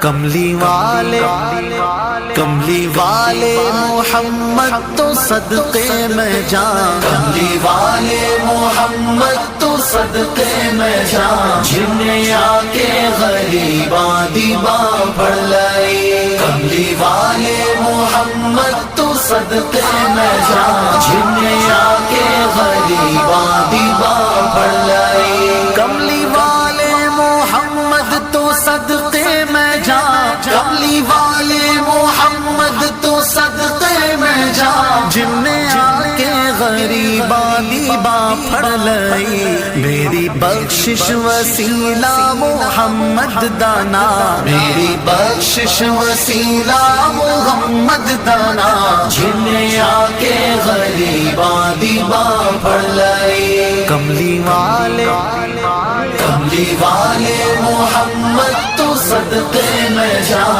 کملی والے کملی والے محمد تو صدقے میں جان۔ کملی والے محمد تو صدقے میں جان۔ جن آ کے غریباں دیواں پڑھ لائی کملی والے محمد تو صدقے والے محمد تو صدقے میں جا۔ جن نے آ کے غریبانی با پھڑ لئی۔ میری بخشش وسیلہ محمد دانا۔ میری بخشش وسیلہ محمد دانا۔ جن نے آ کے غریبانی با پھڑ لئی۔ کملی والے۔ کملی والے محمد تو صدقے میں جا۔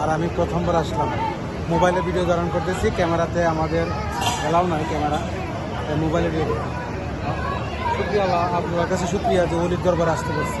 আর আমি প্রথমবার আসলাম। মোবাইলে ভিডিও ধারণ করতেছি, ক্যামেরাতে আমাদের এলাও নয় ক্যামেরা, তাই মোবাইলে ভিডিও শুক্রিয়া আপনার কাছে শুক্রিয়া যে অলির দরবার আসতে পারছি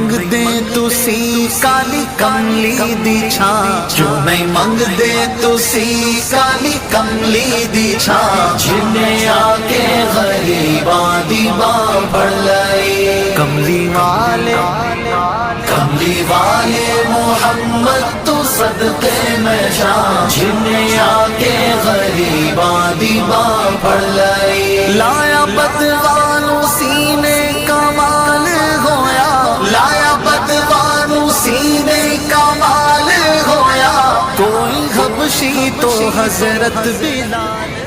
کیوں منگ دے تسی کالی کملی دی چھاں کیوں نہیں منگ دے تسی کالی کملی دی چھاں جن آ کے غریباں دی باں پڑ لائی۔ کملی والے کملی والے محمد تو صدقے میں جان۔ جن آ کے غریباں دی باں پڑ لائی۔ لایا بدوانو حبشی تو حضرت بلال